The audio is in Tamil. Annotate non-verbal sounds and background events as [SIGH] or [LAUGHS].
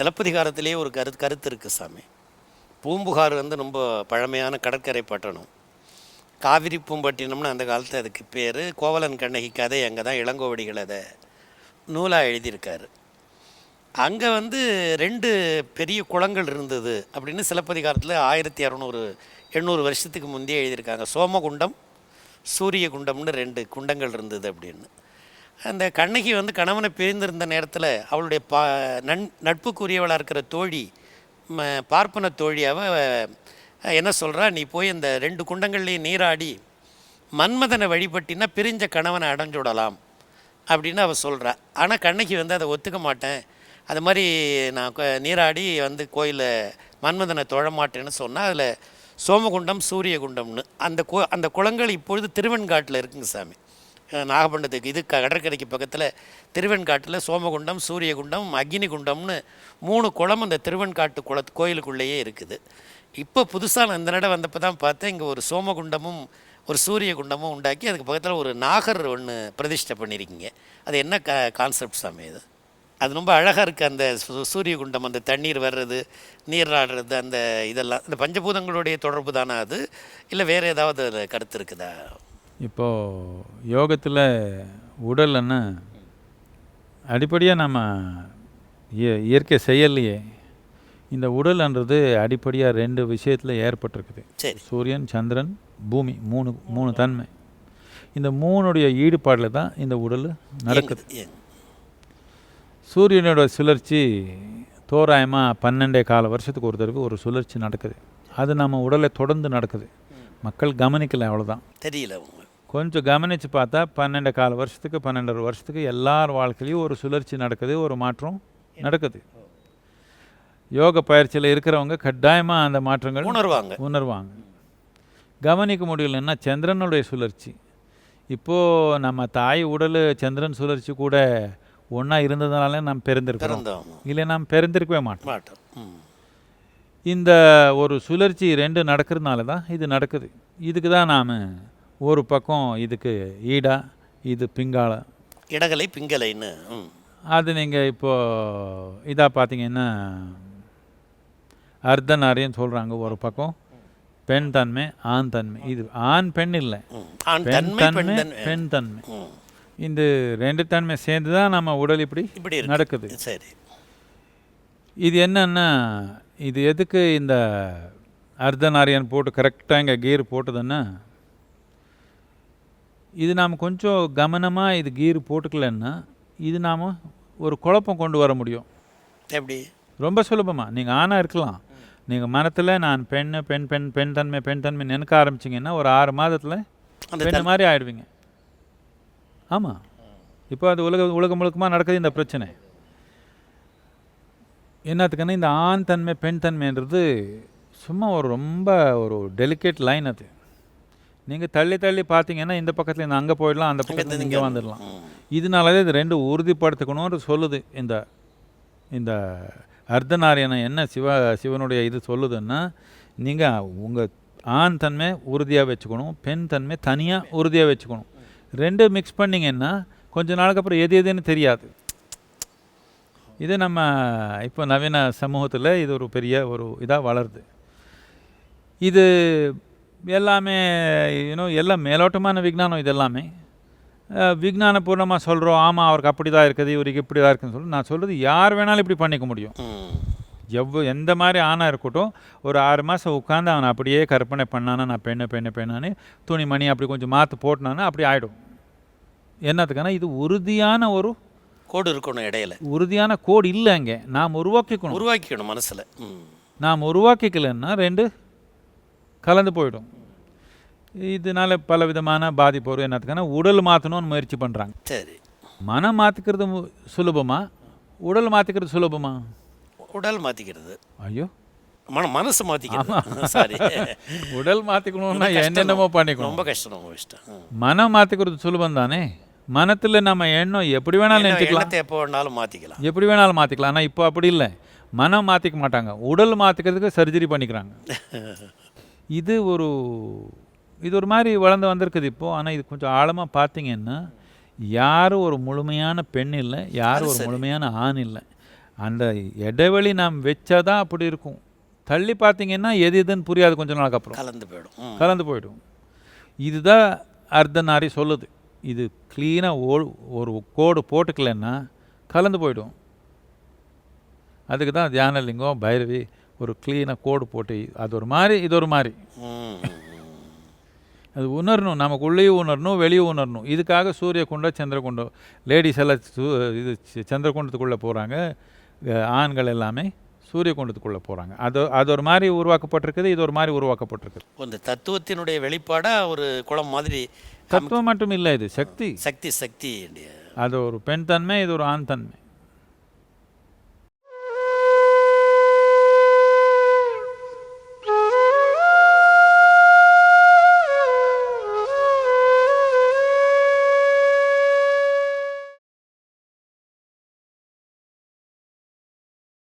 சிலப்பதிகாரத்திலேயே ஒரு கரு கருத்து இருக்குது சாமி. பூம்புகார் வந்து ரொம்ப பழமையான கடற்கரை பட்டணம். காவிரி பூம்பட்டினம்னு அந்த காலத்து அதுக்கு பேர். கோவலன் கண்ணகி கதை அங்கே தான் இளங்கோவடிகள் அதை நூலாக எழுதியிருக்காரு. அங்கே வந்து ரெண்டு பெரிய குளங்கள் இருந்தது அப்படின்னு சிலப்பதிகாரத்தில் ஆயிரத்தி இரநூறு எண்ணூறு வருஷத்துக்கு முந்தைய எழுதியிருக்காங்க. சோமகுண்டம் சூரியகுண்டம்னு ரெண்டு குண்டங்கள் இருந்தது அப்படின்னு. அந்த கண்ணகி வந்து கணவனை பிரிந்திருந்த நேரத்தில் அவளுடைய பா நன் நட்புக்குரியவளாக இருக்கிற தோழி ம பார்ப்பன தோழி அவ என்ன சொல்கிறா நீ போய் அந்த ரெண்டு குண்டங்கள்லேயும் நீராடி மன்மதனை வழிபட்டினா பிரிஞ்ச கணவனை அடைஞ்சுடலாம் அப்படின்னு அவள் சொல்கிறா ஆனால் கண்ணகி வந்து அதை ஒத்துக்க மாட்டேன். அது மாதிரி நான் நீராடி வந்து கோயிலில் மன்மதனை தொழ மாட்டேன்னு சொன்னால் அதில் சோமகுண்டம் சூரியகுண்டம்னு அந்த கோ அந்த குளங்கள் இப்பொழுது திருவெண்காட்டில் இருக்குங்க சாமி. நாகப்பட்டினத்துக்கு இது க- கடற்கரைக்கு பக்கத்தில் திருவெண்காட்டில் சோமகுண்டம் சூரியகுண்டம் அக்னிகுண்டம்னு மூணு குளம் அந்த திருவெண்காட்டு குள கோயிலுக்குள்ளேயே இருக்குது. இப்போ புதுசாக நான் இந்த நட வந்தப்போ தான் பார்த்தேன் இங்கே ஒரு சோமகுண்டமும் ஒரு சூரிய குண்டமும் உண்டாக்கி அதுக்கு பக்கத்தில் ஒரு நாகர் ஒன்று பிரதிஷ்டை பண்ணியிருக்கீங்க அது என்ன க கான்செப்ட் சாமி இது? அது ரொம்ப அழகாக இருக்குது அந்த சூரிய குண்டம் அந்த தண்ணீர் வர்றது நீராடுறது அந்த இதெல்லாம். இந்த பஞ்சபூதங்களுடைய தொடர்பு தானே அது? இல்லை வேறு ஏதாவது கருத்து இருக்குதா? இப்போது யோகத்தில் உடல்னா அடிப்படையாக நம்ம இய- இயற்கை செயல்லையே. இந்த உடல்ன்றது அடிப்படையாக ரெண்டு விஷயத்தில் ஏற்பட்டிருக்குது. சரி. சூரியன் சந்திரன் பூமி மூணு மூணு தன்மை. இந்த மூணுடைய ஈடுபாடில் தான் இந்த உடல் நடக்குது. சூரியனோட சுழற்சி தோராயமாக பன்னெண்டே கால வருஷத்துக்கு ஒரு தடவை ஒரு சுழற்சி நடக்குது. அது நம்ம உடலை தொடர்ந்து நடக்குது. மக்கள் கவனிக்கல அவ்வளோதான் தெரியல கொஞ்சம் கவனித்து பார்த்தா பன்னெண்டு கால வருஷத்துக்கு பன்னெண்டரை வருஷத்துக்கு எல்லார் வாழ்க்கையிலையும் ஒரு சுழற்சி நடக்குது ஒரு மாற்றம் நடக்குது. யோக பயிற்சியில் இருக்கிறவங்க கட்டாயமாக அந்த மாற்றங்கள் உணர்வாங்க. உணர்வாங்க. கவனிக்க முடியலன்னா சந்திரனுடைய சுழற்சி. இப்போது நம்ம தாய் உடல் சந்திரன் சுழற்சி கூட ஒன்றா இருந்ததுனால நாம் பிறந்திருக்கிறோம் இல்லை நாம் பிறந்திருக்கவே மாட்டோம். இந்த ஒரு சுழற்சி ரெண்டு நடக்கிறதுனால தான் இது நடக்குது. இதுக்கு தான் நாம் ஒரு பக்கம் இதுக்கு ஈடா இது பிங்காள. இடகலை பிங்கலைன்னு அது நீங்கள் இப்போது இதாக பார்த்தீங்கன்னா அர்த்தநாரின்னு சொல்கிறாங்க ஒரு பக்கம். பெண் தன்மை ஆண் தன்மை. இது ஆண் பெண் இல்லை. பெண் தன்மை பெண் தன்மை. இந்த ரெண்டு தன்மை சேர்ந்து தான் நம்ம உடல் இப்படி இப்படி நடக்குது. சரி. இது என்னன்னா இது எதுக்கு இந்த அர்த்தநாரியன் போட்டு கரெக்டாக இங்கே கீர் போட்டதுன்னா இது நாம் கொஞ்சம் கவனமாக இது கீர் போட்டுக்கலன்னா இது நாம் ஒரு குழப்பம் கொண்டு வர முடியும். எப்படி? ரொம்ப சுலபமாக நீங்கள் ஆணாக இருக்கலாம். நீங்கள் மனத்தில் நான் பெண் பெண் பெண் பெண் தன்மை பெண் தன்மை நினைக்க ஆரம்பிச்சிங்கன்னா ஒரு ஆறு மாதத்தில் அந்த பெண் மாதிரி ஆயிடுவீங்க. ஆமாம் இப்போ அது உலக உலகம் முழுக்கமாக நடக்குது இந்த பிரச்சனை. என்னத்துக்குன்னா இந்த ஆண் தன்மை பெண் தன்மைன்றது சும்மா ஒரு ரொம்ப ஒரு டெலிகேட் லைன் அது. நீங்கள் தள்ளி தள்ளி பார்த்தீங்கன்னா இந்த பக்கத்தில் இருந்து அங்கே போயிடலாம் அந்த பக்கத்தில் இங்கே வந்துடலாம். ம். இதனாலதான் இது ரெண்டு உறுதிப்படுத்திக்கணும்னு சொல்லுது. இந்த இந்த அர்த்தநாரியனை என்ன சிவ சிவனுடைய இது சொல்லுதுன்னா நீங்கள் உங்கள் ஆண் தன்மை உறுதியாக வச்சுக்கணும் பெண் தன்மை தனியாக உறுதியாக வச்சுக்கணும். ரெண்டு மிக்ஸ் பண்ணிங்கன்னா கொஞ்ச நாளுக்கு அப்புறம் எது எதுன்னு தெரியாது. இது நம்ம இப்போ நவீன சமூகத்தில் இது ஒரு பெரிய ஒரு இதாக வளருது. இது எல்லாமே இன்னும் எல்லாம் மேலோட்டமான விஞ்ஞானம் இது எல்லாமே அஹ், விஞ்ஞானபூர்வமாக சொல்கிறோம் ஆமாம் அவருக்கு அப்படி தான் இருக்குது இவருக்கு இப்படி தான் இருக்குன்னு சொல்லி நான் சொல்கிறது யார் வேணாலும் இப்படி பண்ணிக்க முடியும். ம். எவ்வ எந்த மாதிரி ஆணாக இருக்கட்டும் ஒரு ஆறு மாதம் உட்காந்து அவன் அப்படியே கற்பனை பண்ணானா நான் பெண்ணு பெண்ணு பெண்ணான்னு துணி மணி அப்படி கொஞ்சம் மாற்று போட்டினானா அப்படி ஆகிடும் என்னத்துக்கான இது உறுதியான ஒரு கோடு இருக்கணும் இடையில. உறுதியான கோடு இல்லை அங்கே. நாம் உருவாக்கிக்கணும். உருவாக்கிக்கணும் மனசுல. நாம் உருவாக்கிக்கலன்னா ரெண்டு கலந்து போயிடும். இதனால பல விதமான பாதிப்பு வரும். என்னத்துக்கான உடல் மாற்றணும்னு முயற்சி பண்ணுறாங்க சரி. மனம் மாற்றிக்கிறது சுலபமா? உடல் மாற்றிக்கிறது சுலபமா? உடல் மாத்திக்கிறது. ஐயோ. மன மனசு மாத்திக்கிறது. சாரி. உடல் மாற்றிக்கணும்னா என்னென்னமோ பண்ணிக்கணும். ரொம்ப கஷ்டம் ரொம்ப கஷ்டம். மனம் மாற்றிக்கிறது சுலபம் தானே மனத்தில் நம்ம எண்ணம் எப்படி வேணாலும் நினச்சிக்கலாம். எப்போ வேணாலும் மாத்திக்கலாம். எப்படி வேணாலும் மாற்றிக்கலாம் ஆனால் இப்போ அப்படி இல்லை. மனம் மாற்றிக்க மாட்டாங்க. உடல் மாற்றிக்கிறதுக்கு சர்ஜரி பண்ணிக்கிறாங்க. [LAUGHS] இது ஒரு இது ஒரு மாதிரி வளர்ந்து வந்திருக்குது இப்போது ஆனால் இது கொஞ்சம் ஆழமாக பார்த்தீங்கன்னா யாரும் ஒரு முழுமையான பெண் இல்லை யாரும் ஒரு முழுமையான ஆண் இல்லை. அந்த இடைவெளி நாம் வச்சாதான் அப்படி இருக்கும். தள்ளி பார்த்தீங்கன்னா எது எதுன்னு புரியாது கொஞ்ச நாளுக்கு அப்புறம். கலந்து போயிடும். கலந்து போயிடும். இதுதான் அர்த்தநாரி சொல்லுது. இது க்ளீனாக ஓ ஒரு கோடு போட்டுக்கலன்னா கலந்து போயிடும். அதுக்கு தான் தியானலிங்கம் பைரவி ஒரு க்ளீனாக கோடு போட்டு அது ஒரு மாதிரி இது ஒரு மாதிரி. அது உணரணும் நமக்குள்ளேயும் உணரணும் வெளியே உணரணும். இதுக்காக சூரிய குண்டம் சந்திரகுண்டம் லேடிஸ் எல்லாம் இது சந்திரகுண்டத்துக்குள்ளே போகிறாங்க ஆண்கள் எல்லாமே சூரிய குண்டத்துக்குள்ளே போகிறாங்க அது அது ஒரு மாதிரி உருவாக்கப்பட்டிருக்குது இது ஒரு மாதிரி உருவாக்கப்பட்டிருக்குது. இந்த தத்துவத்தினுடைய வெளிப்பாடா ஒரு குளம் மாதிரி தத்துவம் மட்டும் இல்லை இது சக்தி. சக்தி சக்தி அது ஒரு பெண் தன்மை இது ஒரு ஆண் தன்மை.